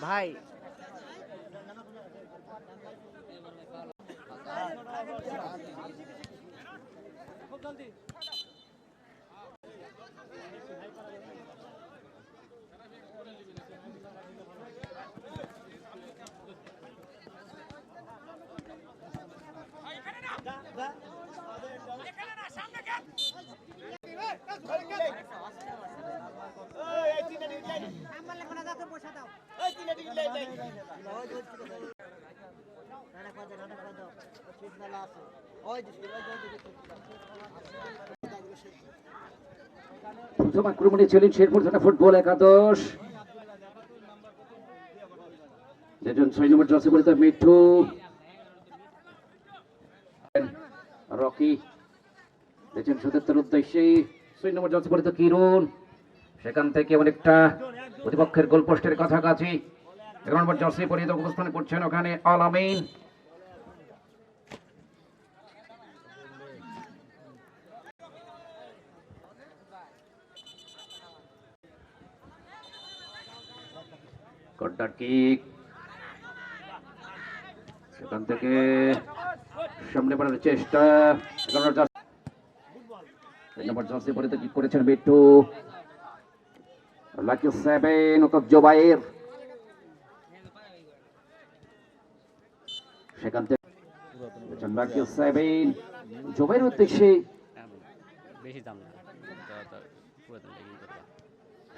ভাই। প্রথম আক্রমণে ছিলেন শেরপুর থানা ফুটবল একাদশ। ছয় নম্বর জসে পরিত মিঠু। রকি সতীর্থের উদ্দেশ্যে ছয় নম্বর সেখান থেকে অনেকটা প্রতিপক্ষের গোল পোস্টের কাছাকাছি নম্বর অবস্থান করছেন ওখানে আল আমিন। কর্নার কিক সেখান থেকে সামনে বাড়ানোর চেষ্টা। এগারো জার্সি তিন নম্বর জার্সি পরে কি করেছেন বিট্টু লাকি সেভেন অর্থাৎ জোবাইর সেখান থেকে লাকি সেভেন জোবাইর উদ্দেশ্যে বেশি দাম না। তো তো পুরাতন লেগেই করবা।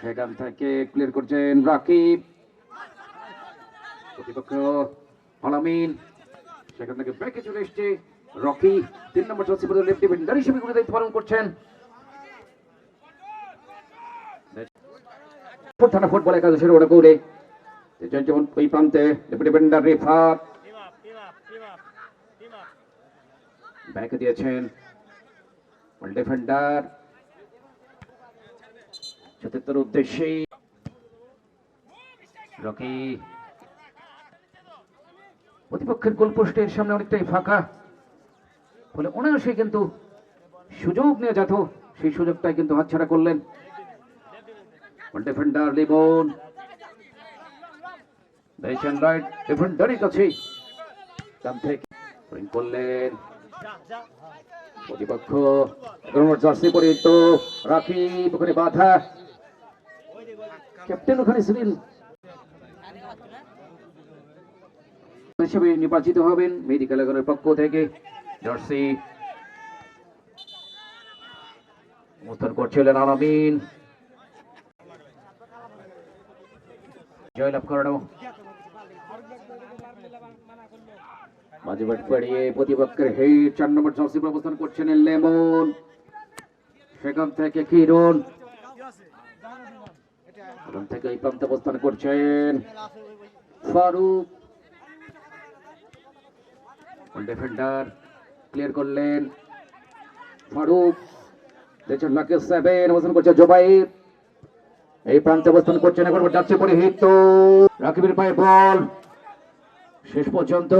সেখান থেকে ক্লিয়ার করছেন রাকিব। প্রতিপক্ষ আলামিন সেখান থেকে ব্রেকে চলে এসছে রকি। তিন নম্বর চলছে পদে লেফট ডিফেন্ডার হিসেবে দায়িত্ব পালন করছেন। থানা ফুটবল একাদশের ওরা গৌরে যেমন ওই প্রান্তে লেফট ডিফেন্ডার ব্যাকে ডিফেন্ডার। চতুর্থের উদ্দেশ্যে রকি। প্রতিপক্ষের গোল পোস্টের সামনে অনেকটাই ফাঁকা। ফলে অনায়াসে কিন্তু সুযোগ নিয়ে যেত। সেই সুযোগটাই কিন্তু হাতছাড়া করলেন। ডিফেন্ডার লিমন দিয়েছেন রাইট ডিফেন্ডারের কাছে। কাম থেকে করলেন। প্রতিপক্ষ জার্সি পরিহিত। রাখি ওখানে বাধা। ক্যাপ্টেন ওখানে ছিলেন হিসেবে নির্বাচিত হবেন মেডিকেল এগারোর পক্ষ থেকে। জার্সি অবস্থান করছিলেন আলামিন জয়লাভ করানো। মাঝে প্রতিপক্ষের হেড চার নম্বর জার্সি অবস্থান করছেন লেমন। সেখান থেকে কিরণ। থেকে এই প্রান্তে অবস্থান করছেন ফারুক। ডিফেন্ডার ক্লিয়ার করলেন। ফারুক, দেখছেন লাকে সেভেন অবস্থান করছে জোবাইর। এই প্রান্তে অবস্থান করছেন এখন যাচ্ছে পরে হিট তো রাকিবের পায়ে বল। শেষ পর্যন্ত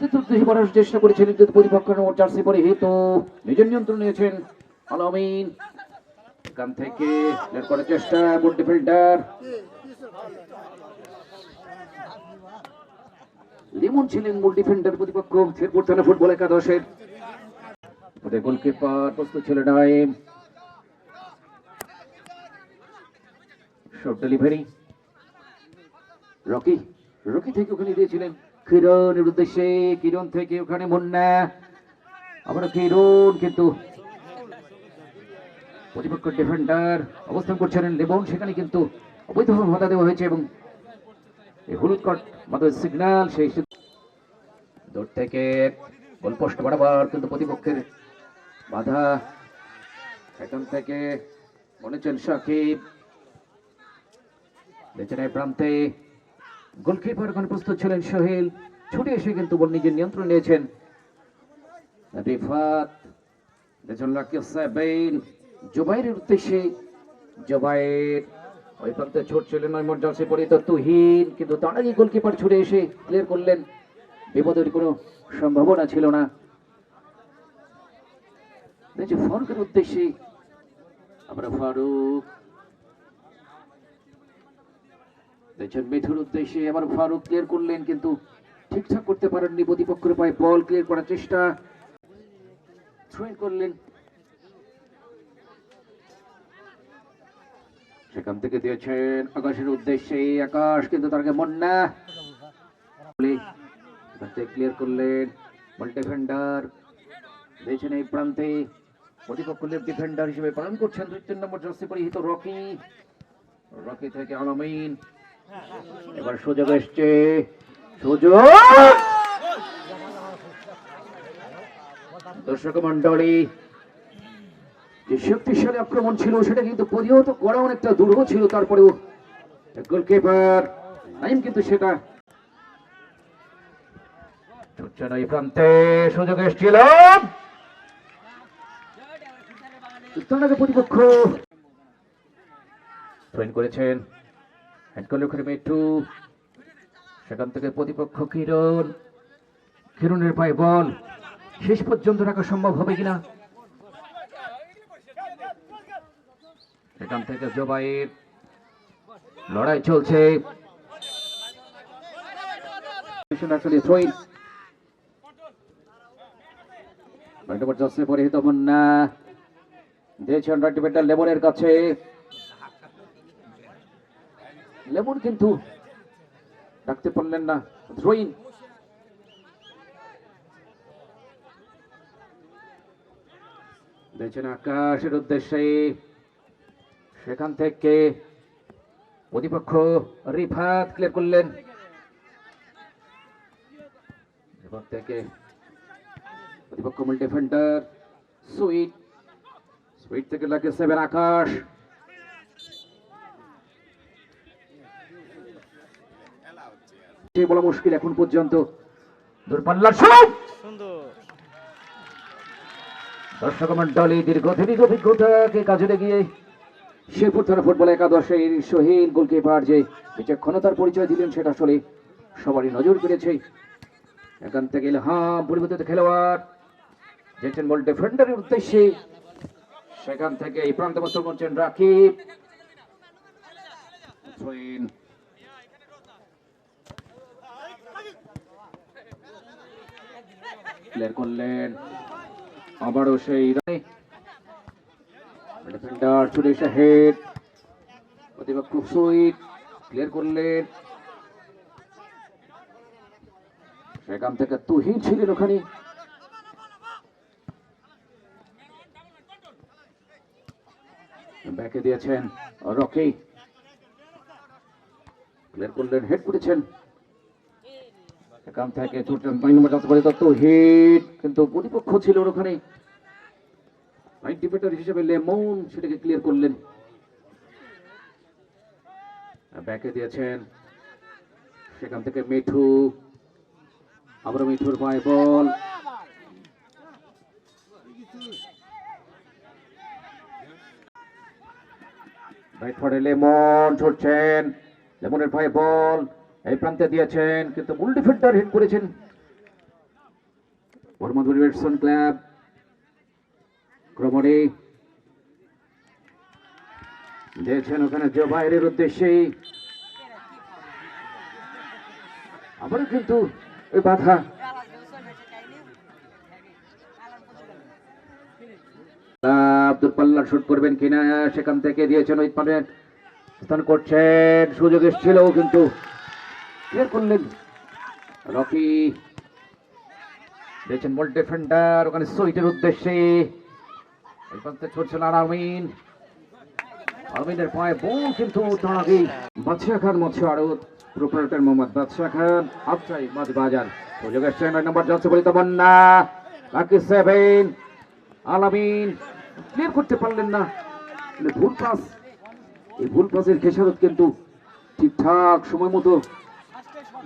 চতুর্থ করার চেষ্টা করেছিলেন কিন্তু প্রতিপক্ষ নম্বর পরে হিত নিজের নিয়ন্ত্রণ নিয়েছেন আলামিন এখান থেকে করার চেষ্টা গুড ডিফেন্ডার লিমন ছিলেন মূল ডিফেন্ডার প্রতিপক্ষ, শেরপুর থানা ফুটবল একাদশের। গোলকিপার প্রস্তুত ছিলেন Naim. Short delivery Rocky Rocky থেকে ওখানে দিয়েছিলেন। কিরণের উদ্দেশ্যে, কিরণ থেকে ওখানে মুন্না। আবার কিরণ, কিন্তু প্রতিপক্ষ ডিফেন্ডার অবস্থান করছিলেন লেবন সেখানে কিন্তু অবৈধভাবে বাধা দেওয়া হয়েছে এবং হলুদ কার্ড মাত্র সিগন্যাল সেই দূর থেকে গোলপোস্ট বরাবর কিন্তু প্রতিপক্ষের বাধা। সেখান থেকে মনে হচ্ছেন সাকিব বেচারায় প্রান্তে। গোলকিপার এখন প্রস্তুত ছিলেন সোহেল। ছুটে এসে কিন্তু বল নিজের নিয়ন্ত্রণ নিয়েছেন। রিফাত সাবেন জুবাইরের উদ্দেশ্যে। জুবাইর ওই প্রান্তে ছোট ছিলেন নয় জার্সি পরিত তুহিন, কিন্তু তার গোলকিপার ছুটে এসে ক্লিয়ার করলেন বিপদের কোনো সম্ভাবনা ছিল না। দেখছি ফারুকের উদ্দেশ্যে আমরা ফারুক দেখছেন উদ্দেশ্যে আবার ফারুক ক্লিয়ার করলেন, কিন্তু ঠিকঠাক করতে পারেননি প্রতিপক্ষের পায়ে বল ক্লিয়ার করার চেষ্টা করলেন। সেখান থেকে দিয়েছেন আকাশের উদ্দেশ্যে, আকাশ কিন্তু তাকে মন না ক্লিয়ার করলেন বল ডিফেন্ডার দিয়েছেন এই প্রান্তে প্রতিপক্ষ লেফট ডিফেন্ডার হিসেবে পালন করছেন দুই তিন নম্বর জার্সি পরিহিত রকি। রকি থেকে আলামিন। এবার সুযোগ এসছে। সুযোগ! দর্শক মন্ডলী, যে শক্তিশালী আক্রমণ ছিল, সেটা কিন্তু প্রতিহত করা অনেকটা দুর্হ ছিল, তারপরেও গোলকিপার, নাইম কিন্তু সেটা ছুটছে না এই প্রান্তে সুযোগ এসেছিল। প্রতিপক্ষ করেছেন সেখান থেকে প্রতিপক্ষ কিরণ, কিরণের পায়ে বল। শেষ পর্যন্ত রাখা সম্ভব হবে কিনা? সেখান থেকে জবাইয়ের লড়াই চলছে। আসলে পরিহিত মুন্না দিয়েছেন কাছে। কিন্তু ডাকতে পারলেন না দিয়েছেন আকাশের উদ্দেশ্যে। সেখান থেকে প্রতিপক্ষ রিফাত ক্লিয়ার করলেন। এবার থেকে প্রতিপক্ষ মূল ডিফেন্ডার সুইট সুইট থেকে লাগে সেভেন আকাশ। বলা মুশকিল এখন পর্যন্ত। দূরপাল্লার সুন্দর দর্শক মন্ডলী দীর্ঘদিনের অভিজ্ঞতাকে কাজে লাগিয়ে শেরপুর থানা ফুটবল একাদশের শহীদ গোলকিপার যে বিচক্ষণতার পরিচয় দিলেন, সেটা আসলে সবারই নজর কেড়েছে। এখান থেকে ইলহাম, পরিবর্তিত খেলোয়াড়। যেছেন বল ডিফেন্ডারের উদ্দেশ্যে সেখান থেকে এই প্রান্ত বস্তু করছেন রাকিব। করলেন। আবারও সেই ডিফেন্ডার চলে এসে হেড প্রতিপক্ষ সুইট ক্লিয়ার করলেন। সেখান থেকে তুহিন ছিলেন ওখানে। ব্যাকে দিয়েছেন রকি। ক্লিয়ার করলেন হেড করেছেন। সেখান থেকে ছুটলেন নয় নম্বর যাত্রা করে তত্ত্ব হিট কিন্তু প্রতিপক্ষ ছিল ওখানে। লাইন ডিফেন্ডার হিসেবে লেমন সেটাকে ক্লিয়ার করলেন। ব্যাকে দিয়েছেন সেখান থেকে মিঠু। আবার মিঠুর পায়ে বল। Right lemon ছুটছেন। লেমনের পায়ে বল এই প্রান্তে দিয়েছেন, কিন্তু মূল ডিফেন্ডার হিট করেছেন। বর্মাধুরী ব্যাটসম্যান ক্লাব ক্রমণে দিয়েছেন ওখানে জবাইরের উদ্দেশ্যে। আবারও কিন্তু ওই বাধা পাল্লার শুট করবেন কিনা, সেখান থেকে দিয়েছেন ওই পানে স্থান করছেন, সুযোগ এসেছিল কিন্তু ক্লিয়ার করলেন। রকি দিয়েছেন বল ডিফেন্ডার ওখানে সুইটের উদ্দেশ্যে। এই প্রান্তে ছুটছেন আরামিন আরমিনের পায়ে বল কিন্তু তার বাদশাহ খান, মৎস্য আড়ত, প্রোপারেটর মোহাম্মদ বাদশাহ খান আফসাই মাছ বাজার সুযোগ এসছে, নয় নম্বর যাচ্ছে বলি তমন্না। বাকি সেভেন আলামিন ক্লিয়ার করতে পারলেন না। ভুল পাস। এই ভুল পাসের খেসারত কিন্তু ঠিকঠাক সময় মতো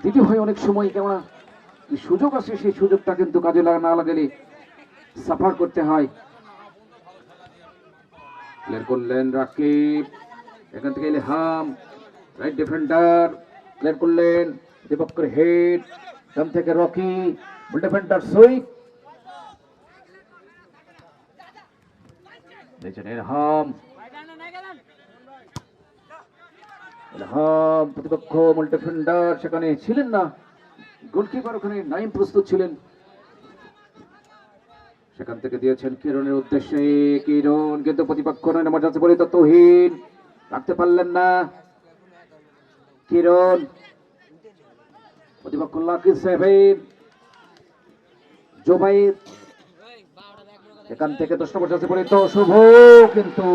দিতে হয় অনেক সময়, কেননা সুযোগ আছে সেই সুযোগটা কিন্তু কাজে লাগা, না লাগালে সাফার করতে হয়। ক্লিয়ার করলেন রাকিব। এখান থেকে ইলহাম রাইট ডিফেন্ডার ক্লিয়ার করলেন। দীপকের হেড এখান থেকে রকি ডিফেন্ডার সুইট দিয়েছেন ইলহাম ইলহাম প্রতিপক্ষ মূল সেখানে ছিলেন না। গোলকিপার ওখানে নাইম প্রস্তুত ছিলেন। সেখান থেকে দিয়েছেন কিরণের উদ্দেশ্যে। কিরণ কিন্তু প্রতিপক্ষ নয়, নামাজ আছে বলে তত্ত্বহীন। রাখতে পারলেন না। কিরণ, প্রতিপক্ষ লাকি সেভেন জোবাইর সেখান থেকে দশ নম্বর চাষে পরিণত শুভ কিন্তু